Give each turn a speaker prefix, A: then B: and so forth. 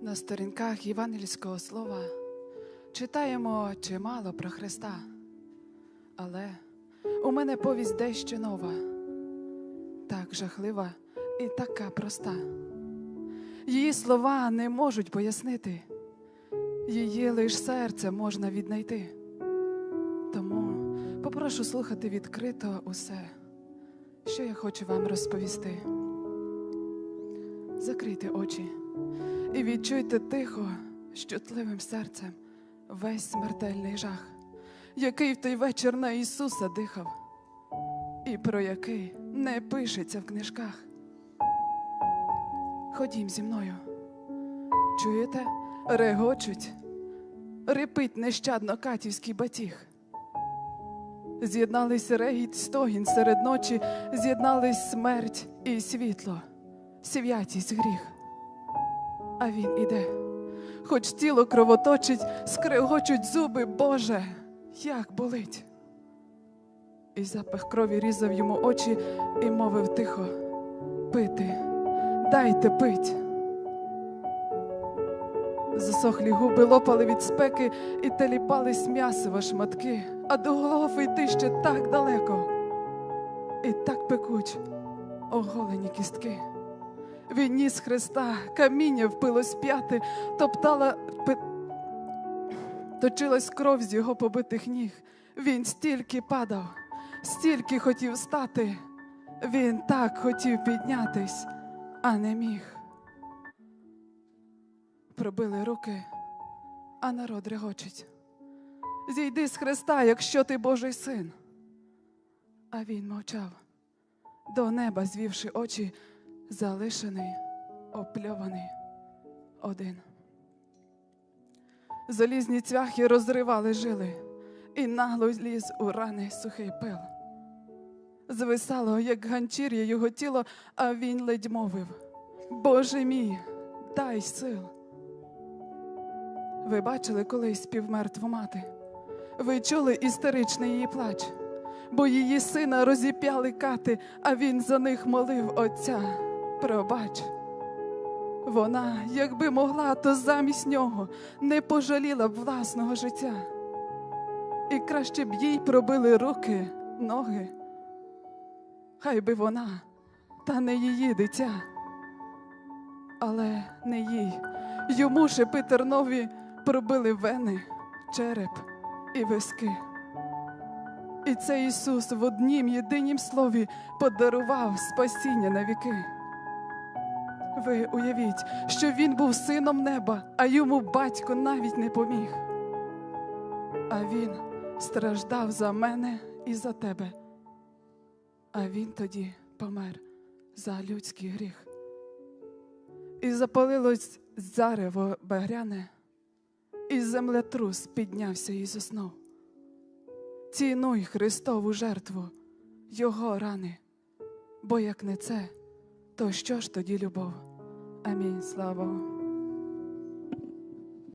A: На сторінках Євангельського слова читаємо чимало про Христа, але у мене повість дещо нова, так жахлива і така проста. Її слова не можуть пояснити, її лиш серце можна віднайти. Тому попрошу слухати відкрито усе, що я хочу вам розповісти. Закрийте очі і відчуйте тихо, з чутливим серцем весь смертельний жах, який в той вечір на Ісуса дихав, і про який не пишеться в книжках. Ходім зі мною. Чуєте? Регочуть, репить нещадно катівський батіг. З'єднались регіт, стогін серед ночі, з'єднались смерть і світло, святість гріх. А він іде, хоч тіло кровоточить, скрегочуть зуби, Боже, як болить. І запах крові різав йому очі і мовив тихо: пити, дайте пить. Засохлі губи лопали від спеки і теліпались м'ясива шматки, а до голови йти ще так далеко. І так пекуть оголені кістки. Він ніс Христа, каміння впилось п'яти, топтала, пи... точилась кров з його побитих ніг. Він стільки падав, стільки хотів стати. Він так хотів піднятись, а не міг. Пробили руки, а народ регочить. Зійди з Христа, якщо ти Божий син. А він мовчав, до неба звівши очі, залишений, опльований один. Залізні цвяхи розривали жили, і нагло ліз у рани сухий пил. Звисало, як ганчір'я його тіло, а він ледь мовив: Боже мій, дай сил. Ви бачили колись співмертву мати? Ви чули істеричний її плач, бо її сина розіп'яли кати, а він за них молив Отця. Пробач. Вона, якби могла, то замість нього не пожаліла б власного життя. І краще б їй пробили руки, ноги. Хай би вона, та не її дитя. Але не їй. Йому шипи тернові пробили вени, череп і виски. І цей Ісус в однім єдинім слові подарував спасіння на віки. Ви уявіть, що він був сином неба, а йому батько навіть не поміг. А він страждав за мене і за тебе. А він тоді помер за людський гріх. І запалилось зарево багряне, і землетрус піднявся із основ. Цінуй Христову жертву, Його рани, бо як не це, то що ж тоді любов? Амінь. Слава.